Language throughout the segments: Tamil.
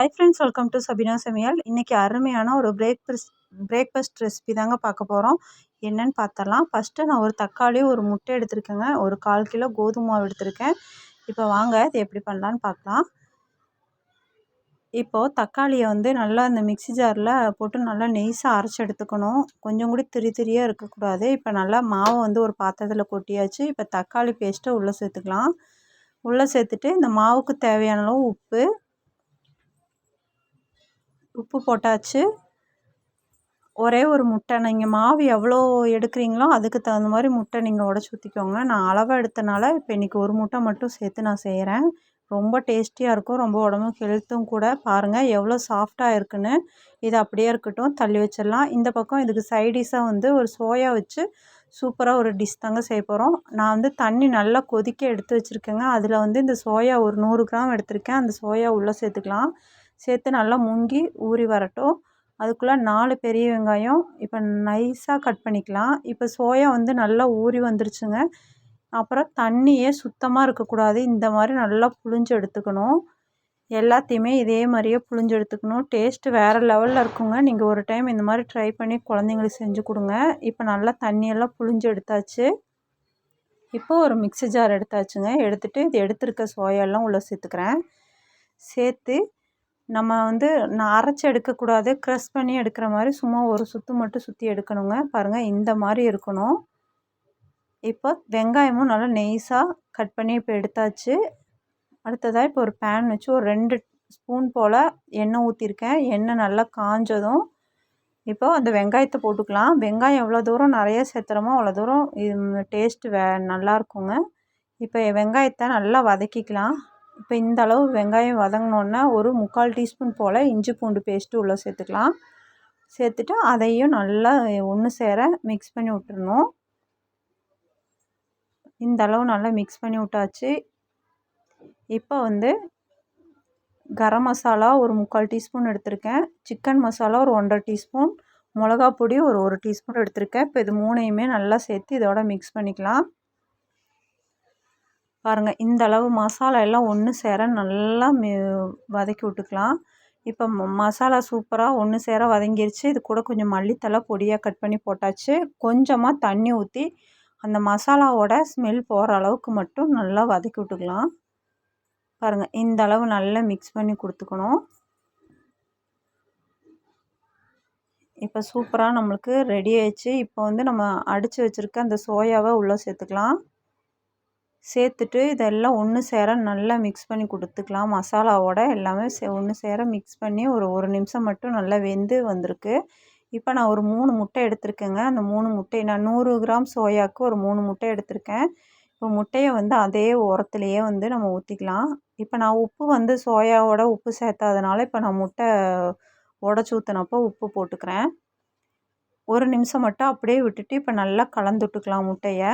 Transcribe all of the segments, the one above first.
Hi friends welcome to Sabina Samayal இன்றைக்கி அருமையான ஒரு பிரேக்ஃபஸ்ட் பிரேக்ஃபாஸ்ட் ரெசிபி தாங்க பார்க்க போகிறோம் என்னன்னு பார்த்தலாம் ஃபஸ்ட்டு நான் ஒரு தக்காளி ஒரு முட்டை எடுத்திருக்கேங்க. ஒரு கால் கிலோ கோதுமை மாவு எடுத்திருக்கேன். இப்போ வாங்க இது எப்படி பண்ணலான்னு பார்க்கலாம். இப்போது தக்காளியை வந்து நல்லா இந்த மிக்ஸி ஜாரில் போட்டு நல்லா நெய்ஸாக அரைச்சி எடுத்துக்கணும். கொஞ்சம் கூட திரி திரியாக இருக்கக்கூடாது. இப்போ நல்லா மாவை வந்து ஒரு பாத்திரத்தில் கொட்டியாச்சு. இப்போ தக்காளி பேஸ்ட்டை உள்ளே சேர்த்துக்கலாம். உள்ளே சேர்த்துட்டு இந்த மாவுக்கு தேவையான அளவு உப்பு உப்பு போட்டாச்சு. ஒரே ஒரு முட்டை. நீங்கள் மாவு எவ்வளோ எடுக்கிறீங்களோ அதுக்கு தகுந்த மாதிரி முட்டை நீங்கள் உடச்சி ஊற்றிக்கோங்க நான் அளவாக எடுத்தனால இப்போ இன்றைக்கி ஒரு முட்டை மட்டும் சேர்த்து நான் செய்கிறேன் ரொம்ப டேஸ்டியாக இருக்கும். ரொம்ப உடம்புக்கு ஹெல்த்தும் கூட. பாருங்கள் எவ்வளோ சாஃப்டாக இருக்குன்னு. இது அப்படியே இருக்கட்டும். தள்ளி வச்சிடலாம். இந்த பக்கம் இதுக்கு சைடிஷாக வந்து ஒரு சோயா வச்சு சூப்பராக ஒரு டிஷ் தாங்க செய்ய போகிறோம் நான் வந்து தண்ணி நல்லா கொதிக்க எடுத்து வச்சுருக்கேங்க. அதில் வந்து இந்த சோயா ஒரு நூறு கிராம் எடுத்திருக்கேன். அந்த சோயா உள்ளே சேர்த்துக்கலாம். சேர்த்து நல்லா முங்கி ஊறி வரட்டும். அதுக்குள்ளே நாலு பெரிய வெங்காயம் இப்போ நைஸாக கட் பண்ணிக்கலாம். இப்போ சோயா வந்து நல்லா ஊறி வந்துருச்சுங்க. அப்புறம் தண்ணியே சுத்தமாக இருக்கக்கூடாது. இந்த மாதிரி நல்லா புழிஞ்சு எடுத்துக்கணும். எல்லாத்தையுமே இதே மாதிரியே புழிஞ்சு எடுத்துக்கணும். டேஸ்ட்டு வேறு லெவலில் இருக்குங்க. நீங்கள் ஒரு டைம் இந்த மாதிரி ட்ரை பண்ணி குழந்தைங்களுக்கு செஞ்சு கொடுங்க. இப்போ நல்லா தண்ணியெல்லாம் புழிஞ்சு எடுத்தாச்சு. இப்போ ஒரு மிக்ஸி ஜார் எடுத்தாச்சுங்க. எடுத்துகிட்டு இது எடுத்துருக்க சோயாலாம் உள்ளே சேர்த்துக்கிறேன். சேர்த்து நம்ம வந்து நான் அரைச்சி எடுக்கக்கூடாது க்ரஷ் பண்ணி எடுக்கிற மாதிரி சும்மா ஒரு சுற்று மட்டும் சுற்றி எடுக்கணுங்க. பாருங்கள் இந்த மாதிரி இருக்கணும். இப்போ வெங்காயமும் நல்லா நெய்ஸாக கட் பண்ணி இப்போ எடுத்தாச்சு. அடுத்ததாக இப்போ ஒரு பேன் வச்சு ஒரு ரெண்டு ஸ்பூன் போல் எண்ணெய் ஊற்றிருக்கேன் எண்ணெய் நல்லா காஞ்சதும் இப்போ அந்த வெங்காயத்தை போட்டுக்கலாம். வெங்காயம் எவ்வளோ தூரம் நிறைய சேர்த்துறோமோ அவ்வளோ தூரம் இது டேஸ்ட்டு வே நல்லாயிருக்குங்க இப்போ வெங்காயத்தை நல்லா வதக்கிக்கலாம். இப்போ இந்த அளவு வெங்காயம் வதங்கினோன்னா ஒரு முக்கால் டீஸ்பூன் போல் இஞ்சி பூண்டு பேஸ்ட்டு உள்ளே சேர்த்துக்கலாம். சேர்த்துட்டு அதையும் நல்லா ஒன்று சேர மிக்ஸ் பண்ணி விட்டுருணும் இந்த அளவு நல்லா மிக்ஸ் பண்ணி விட்டாச்சு. இப்போ வந்து கரம் மசாலா ஒரு முக்கால் டீஸ்பூன் எடுத்திருக்கேன். சிக்கன் மசாலா ஒரு ஒன்றரை டீஸ்பூன். மிளகா பொடி ஒரு ஒரு டீஸ்பூன் எடுத்திருக்கேன். இப்போ இது மூணையுமே நல்லா சேர்த்து இதோட மிக்ஸ் பண்ணிக்கலாம். பாருங்கள் இந்த அளவு மசாலா எல்லாம் ஒன்று சேர நல்லா வதக்கி விட்டுக்கலாம். இப்போ மசாலா சூப்பராக ஒன்று சேர வதங்கிருச்சு. இது கூட கொஞ்சம் மல்லித்தலை பொடியாக கட் பண்ணி போட்டாச்சு. கொஞ்சமாக தண்ணி ஊற்றி அந்த மசாலாவோட ஸ்மெல் போகிற அளவுக்கு மட்டும் நல்லா வதக்கி விட்டுக்கலாம். பாருங்கள் இந்த அளவு நல்லா மிக்ஸ் பண்ணி கொடுத்துக்கணும். இப்போ சூப்பராக நம்மளுக்கு ரெடி ஆயிடுச்சு. இப்போ வந்து நம்ம அடித்து வச்சுருக்க அந்த சோயாவை உள்ளே சேர்த்துக்கலாம். சேர்த்துட்டு இதெல்லாம் ஒன்று சேர நல்லா மிக்ஸ் பண்ணி கொடுத்துக்கலாம். மசாலாவோட எல்லாமே சே ஒன்று சேர மிக்ஸ் பண்ணி ஒரு ஒரு நிமிஷம் மட்டும் நல்லா வெந்து வந்திருக்கு. இப்போ நான் ஒரு மூணு முட்டை எடுத்திருக்கேங்க. அந்த மூணு முட்டை நான் நூறு கிராம் சோயாவுக்கு ஒரு மூணு முட்டை எடுத்திருக்கேன். இப்போ முட்டையை வந்து அதே உரத்துலையே வந்து நம்ம ஊற்றிக்கலாம் இப்போ நான் உப்பு வந்து சோயாவோட உப்பு சேர்த்தாதனால இப்போ நான் முட்டை உடச்சி ஊற்றினப்போ உப்பு போட்டுக்கிறேன். ஒரு நிமிஷம் மட்டும் அப்படியே விட்டுட்டு இப்போ நல்லா கலந்து விட்டுக்கலாம் முட்டையை.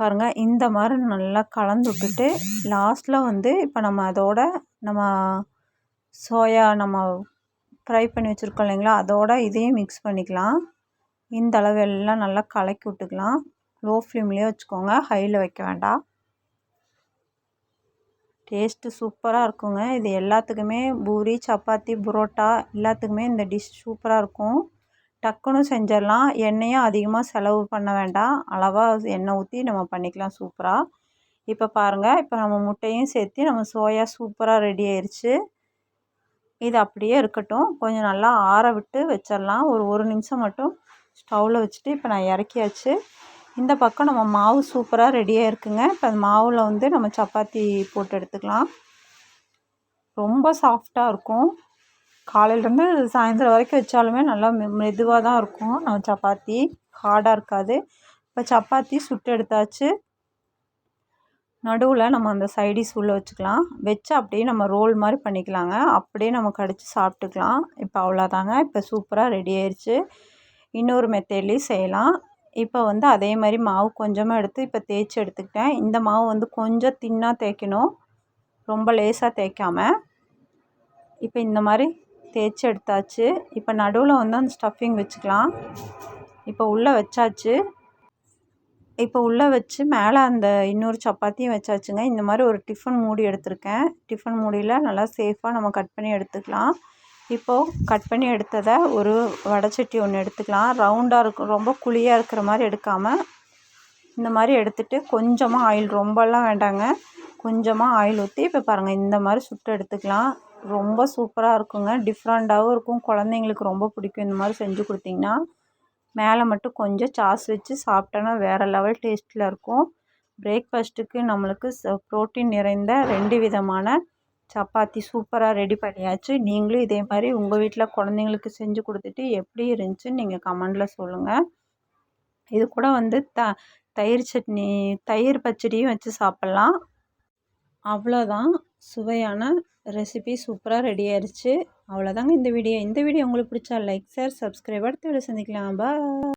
பாருங்கள் இந்த மாதிரி நல்லா கலந்து விட்டுட்டு லாஸ்ட்டில் வந்து இப்போ நம்ம அதோட நம்ம சோயா நம்ம ஃப்ரை பண்ணி வச்சுருக்கோம் இல்லைங்களா அதோட இதையும் மிக்ஸ் பண்ணிக்கலாம். இந்த அளவு எல்லாம் நல்லா கலக்கி விட்டுக்கலாம். லோ ஃப்ளேம்லேயே வச்சுக்கோங்க ஹையில் வைக்க வேண்டாம். டேஸ்ட்டு சூப்பராக இருக்குங்க. இது எல்லாத்துக்குமே பூரி சப்பாத்தி புரோட்டா எல்லாத்துக்குமே இந்த டிஷ் சூப்பராக இருக்கும். டக்குன்னு செஞ்சிடலாம். எண்ணெயும் அதிகமாக செலவு பண்ண வேண்டாம். அளவாக எண்ணெய் ஊற்றி நம்ம பண்ணிக்கலாம் சூப்பராக இப்போ பாருங்கள் இப்போ நம்ம முட்டையும் சேர்த்து நம்ம சோயா சூப்பராக ரெடி ஆயிடுச்சு இது அப்படியே இருக்கட்டும். கொஞ்சம் நல்லா ஆற விட்டு வச்சிடலாம். ஒரு ஒரு நிமிஷம் மட்டும் ஸ்டவ்வில் வச்சுட்டு இப்போ நான் இறக்கியாச்சு. இந்த பக்கம் நம்ம மாவு சூப்பராக ரெடியாக இருக்குங்க இப்போ அந்த மாவில் வந்து நம்ம சப்பாத்தி போட்டு எடுத்துக்கலாம். ரொம்ப சாஃப்டாக இருக்கும். காலையிலேருந்து சாயந்தரம் வரைக்கும் வச்சாலுமே நல்லா மெதுவாக தான் இருக்கும். நம்ம சப்பாத்தி ஹார்டாக இருக்காது. இப்போ சப்பாத்தி சுட்டு எடுத்தாச்சு. நடுவில் நம்ம அந்த சைடிஸ் உள்ளே வச்சுக்கலாம். வச்சு அப்படியே நம்ம ரோல் மாதிரி பண்ணிக்கலாங்க. அப்படியே நம்ம கடித்து சாப்பிட்டுக்கலாம். இப்போ அவ்வளோதாங்க இப்போ சூப்பராக ரெடி ஆயிடுச்சு இன்னொரு மெத்தேட்லேயும் செய்யலாம். இப்போ வந்து அதே மாதிரி மாவு கொஞ்சமாக எடுத்து இப்போ தேய்ச்சி எடுத்துக்கிட்டேன். இந்த மாவு வந்து கொஞ்சம் தின்னாக தேய்க்கணும். ரொம்ப லேசாக தேய்க்காமல் இப்போ இந்த மாதிரி தேய்ச்சி எடுத்தாச்சு. இப்போ நடுவில் வந்து அந்த ஸ்டஃபிங் வச்சுக்கலாம். இப்போ உள்ளே வச்சாச்சு. இப்போ உள்ளே வச்சு மேலே அந்த இன்னொரு சப்பாத்தியும் வச்சாச்சுங்க. இந்த மாதிரி ஒரு டிஃபன் மூடி எடுத்திருக்கேன். டிஃபன் மூடியில் நல்லா சேஃபாக நம்ம கட் பண்ணி எடுத்துக்கலாம். இப்போது கட் பண்ணி எடுத்ததை ஒரு வடைச்சட்டி ஒன்று எடுத்துக்கலாம். ரவுண்டாக இருக்கும். ரொம்ப குழியாக இருக்கிற மாதிரி எடுக்காமல் இந்த மாதிரி எடுத்துகிட்டு கொஞ்சமாக ஆயில் ரொம்பலாம் வேண்டாங்க. கொஞ்சமாக ஆயில் ஊற்றி இப்போ பாருங்கள் இந்த மாதிரி சுட்டு எடுத்துக்கலாம். ரொம்ப சூப்பராக இருக்குங்க. டிஃப்ரெண்ட்டாகவும் இருக்கும். குழந்தைங்களுக்கு ரொம்ப பிடிக்கும். இந்த மாதிரி செஞ்சு கொடுத்தீங்கன்னா மேலே மட்டும் கொஞ்சம் சாஸ் வச்சு சாப்பிட்டோன்னா வேறு லெவல் டேஸ்ட்டில் இருக்கும். பிரேக்ஃபாஸ்ட்டுக்கு நம்மளுக்கு ச ப்ரோட்டீன் நிறைந்த ரெண்டு விதமான சப்பாத்தி சூப்பராக ரெடி பண்ணியாச்சு. நீங்களும் இதே மாதிரி உங்கள் வீட்டில் குழந்தைங்களுக்கு செஞ்சு கொடுத்துட்டு எப்படி இருந்துச்சுன்னு நீங்கள் கமெண்டில் சொல்லுங்கள் இது கூட வந்து த தயிர் சட்னி தயிர் பச்சடியும் வச்சு சாப்பிட்லாம். அவ்வளோதான். சுவையான ரெசிபி சூப்பராக ரெடி ஆயிடுச்சு அவ்வளோதாங்க இந்த வீடியோ. இந்த வீடியோ உங்களுக்கு பிடிச்சா லைக் ஷேர் சப்ஸ்கிரைப் அடுத்த வீடியோ சந்திக்கலாம். பா